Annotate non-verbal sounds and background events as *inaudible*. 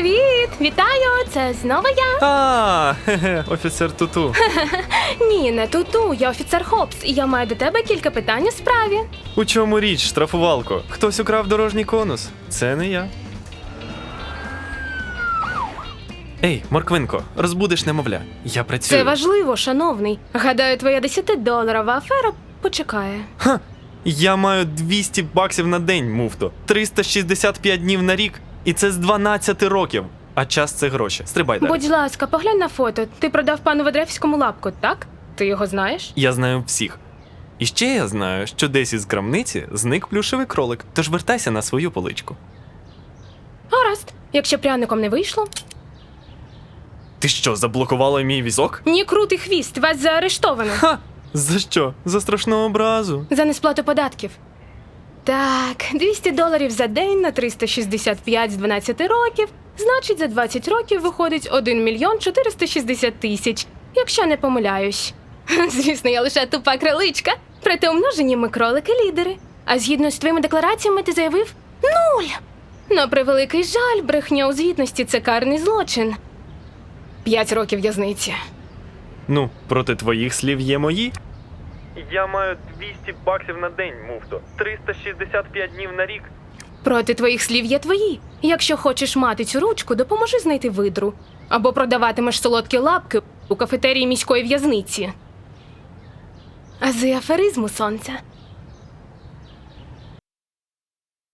Привіт! Вітаю! Це знову я. А, хе-хе, офіцер Туту. *laughs* Ні, не туту, я офіцер Хопс, і я маю до тебе кілька питань у справі. У чому річ, штрафувалко? Хтось украв дорожній конус. Це не я. Ей, Морквинко, розбудиш немовля. Я працюю. Це важливо, шановний. Гадаю, твоя 10-доларова афера почекає. Ха! Я маю 200 баксів на день, муфто. 365 днів на рік, і це з 12 років. А час це гроші. Стрибай далі. Будь ласка, поглянь на фото. Ти продав пану Ведревському лапку, так? Ти його знаєш? Я знаю всіх. І ще я знаю, що десь із крамниці зник плюшевий кролик, тож вертайся на свою поличку. Гаразд. Якщо пряником не вийшло. Ти що, заблокувала мій візок? Ні, крутий хвіст, вас заарештовано. Ха! За що? За страшну образу. За несплату податків. Так, 200 доларів за день на 365 з 12 років. Значить, за 20 років виходить 1 мільйон 460 тисяч, якщо не помиляюсь. *laughs* Звісно, я лише тупа кроличка. Проте умножені ми кролики лідери. А згідно з твоїми деклараціями ти заявив нуль. На превеликий жаль, брехня у звітності це карний злочин. П'ять років в'язниці. Ну, проти твоїх слів є мої. Я маю 200 баксів на день, муфто. 365 днів на рік. Проти твоїх слів є твої. Якщо хочеш мати цю ручку, допоможи знайти видру. Або продаватимеш солодкі лапки у кафетерії міської в'язниці. Ази аферизму сонця.